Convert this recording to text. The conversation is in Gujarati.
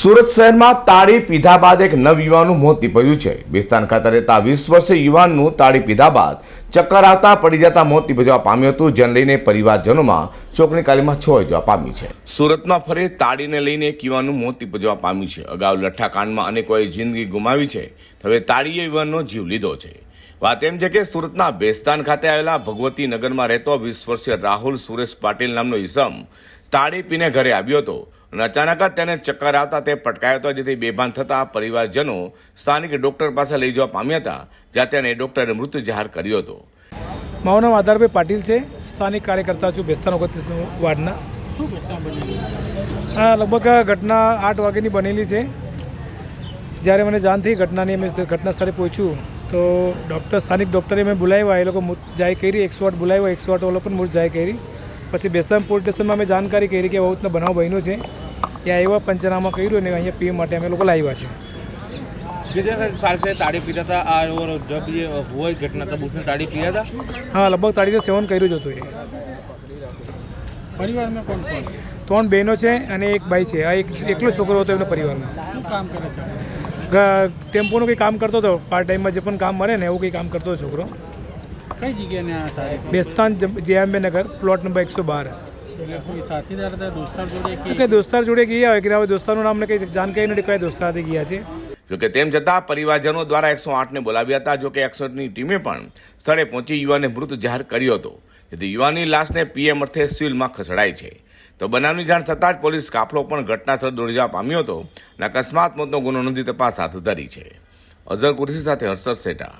સુરત શહેરમાં તાળી પીધા બાદ એક નવયુવાનનું મોત નીપજ્યું છે. બેસ્તાન ખાતે રહેતા વીસ વર્ષીય યુવાનનું તાળી પીધા બાદ ચક્કર આવતા પડી જતા મોત નીપજવા પામ્યું હતું, જેને લઈને પરિવારજનોમાં શોકની કાલીમાં છોવાઈ જવા પામી છે. સુરતમાં ફરી તાળીને લઈને એક યુવાનનું મોત નીપજવા પામ્યું છે. અગાઉ લઠ્ઠાકાંડમાં અનેકોએ જિંદગી ગુમાવી છે. હવે તાળીએ યુવાનનો જીવ લીધો છે. વાત એમ છે કે સુરતના બેસ્તાન ખાતે આવેલા ભગવતી નગરમાં રહેતો વીસ વર્ષીય રાહુલ સુરેશ પાટીલ નામનો ઈસમ તાળી પીને ઘરે આવ્યો હતો. અને અચાનક જ તેને ચક્કર આવતા તે પટકાયો હતો, જેથી બેભાન થતા પરિવારજનો સ્થાનિક ડોક્ટર પાસે લઈ જવા પામ્યા હતા, જ્યાં તેને ડોક્ટરે મૃત્યુ જાહેર કર્યો હતો. મારું નામ આધારભાઈ પાટીલ છે. સ્થાનિક કાર્યકર્તા છું બેસ્તાન ઓગણત્રીસ વાર્ડના. હા, લગભગ ઘટના આઠ વાગ્યાની બનેલી છે. જ્યારે મને જાણ થઈ ઘટનાની, અમે ઘટના સ્થળે પહોંચ્યું, તો ડૉક્ટર, સ્થાનિક ડૉક્ટરે મેં બોલાવ્યા, એ લોકો જાય કરી, એકસો આઠ બોલાવ્યા, એકસો આઠ વાળો પણ મૃત જાય કરી. પછી બેસ્તામ પોલીસ સ્ટેશનમાં અમે જાણકારી કરી કે વહુતનો બનાવ બન્યો છે. ત્યાં આવ્યા પંચનામા કર્યું અને અહીંયા પીવા માટે અમે લોકો લાવ્યા છે. તાળી પીતા હતા. આ જબ હોય ઘટના તો બુસને તાળી પીતા હતા? હા લગભગ તાળીનું સેવન કર્યું જ હતું એ. ત્રણ બહેનો છે અને એક ભાઈ છે. આ એકલો છોકરો હતો એમના પરિવારમાં. કામ કરે ટેમ્પોનું કંઈ કામ કરતો હતો. પાર્ટ ટાઈમમાં જે પણ કામ મળે ને એવું કંઈ કામ કરતો છોકરો. કઈ જગ્યાને આ તારીખ? બેસ્તાન જેએમબે નગર પ્લોટ નંબર એકસો બાર. કે દોસ્તાર જોડે ગયા હોય કે હવે દોસ્તારનું નામ ને કંઈ જાણકારી નથી કયા દોસ્તાર ગયા છે? જોકે તેમ છતાં પરિવારજનો દ્વારા એકસો આઠને બોલાવ્યા હતા જોકે એકસો આઠની ટીમે પણ સ્થળે પહોંચી યુવાનને મૃત જાહેર કર્યો હતો. જેથી યુવાનની લાશને પીએમ અર્થે સિવિલમાં ખસેડાઈ છે. તો બનાવની જાણ થતાં જ પોલીસ કાફલો પણ ઘટના સ્થળ દોડી જવા પામ્યો હતો અને અકસ્માત મોતનો ગુનો નોંધી તપાસ હાથ ધરી છે. અઝર કુરશી સાથે હર્ષદ સેટા